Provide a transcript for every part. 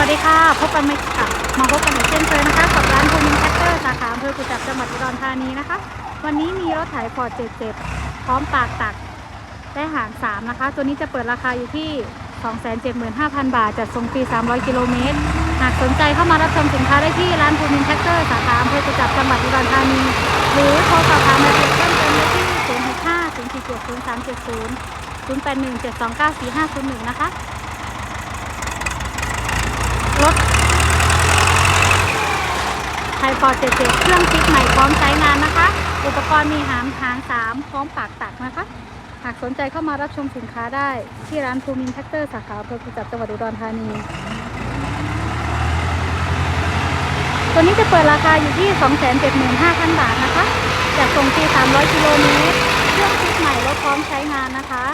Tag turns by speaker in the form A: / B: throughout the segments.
A: วัสดีค่ะ พบกันไหมค่ะมาพบกันอีกเช่นเคยนะคะกับร้านภูมินแท็กเตอร์สาขาอำเภอกุจับจังหวัดอุดรธานีนะคะ วันนี้มีรถไถฟอร์ด77 พร้อมปากตักและหาง3นะคะ ตัวนี้จะเปิดราคาอยู่ที่ 275,000 บาท จัดส่งฟรี 300 กิโลเมตร หากสนใจเข้ามารับชมสินค้าได้ที่ร้านภูมินแท็กเตอร์สาขาอำเภอกุจับจังหวัดอุดรธานี หรือโทรสอบถามรายละเอียดเพิ่มเติมได้ที่ 065 047 0370 081 729 4501 นะคะ ถไทยฟอร์ด77เครื่องชิปใหม่พร้อมใช้งานนะคะ อุปกรณ์มีหางหาง3พร้อมปากตักนะคะ หากสนใจเข้ามารับชมสินค้าได้ ที่ร้านภูมินแท็กเตอร์สาขาอำเภอกุจับจังหวัดอุดรธานี ตัวนี้จะเปิดราคาอยู่ที่ 275,000 บาทนะคะจากส่งฟรี300 กิโลเมตร เครื่องชิปใหม่รถพร้อมใช้งานนะคะ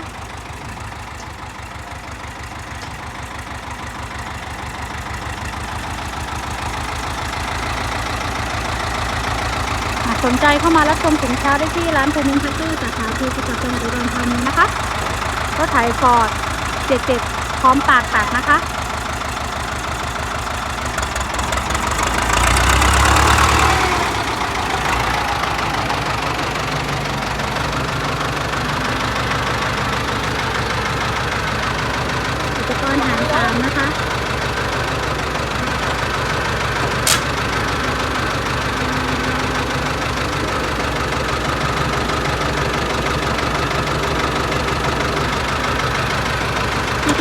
A: หาก สนใจเข้ามารับชมสินค้าได้ที่ร้านภูมินแท็กเตอร์สาขาภูเก็ตจังหวัดอุดรธานีนะคะรถไถฟอร์ด77พร้อมปากตักนะคะอุปกรณ์หางสามนะคะ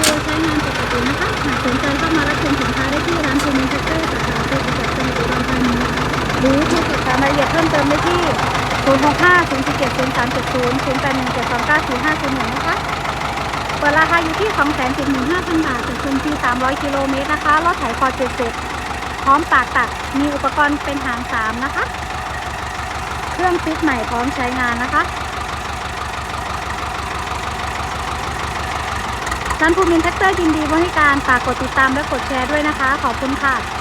A: วิดีโอใช้งานปกตินะคะหากสนใจเข้ามารับชมสินค้าได้ที่ร้านภูมิแท็กเตอร์สาขาเพื่อประจักษ์จังหวัดอุดรธานีหรือโทรสอบถามรายละเอียดเพิ่มเติมได้ที่ 065 047 0370 081 729 4501นะคะเปิดราคาอยู่ที่ 275,000 บาทจากทุนที่ 300 กิโลเมตรนะคะรถไถฟอ70 พร้อมปากตักมีอุปกรณ์เป็นหาง 3 นะคะ เครื่องฟิตใหม่พร้อมใช้งานนะคะ ร้านภูมินแท็กเตอร์ยินดีบริการฝากกดติดตามและกดแชร์ด้วยนะคะ ขอบคุณค่ะ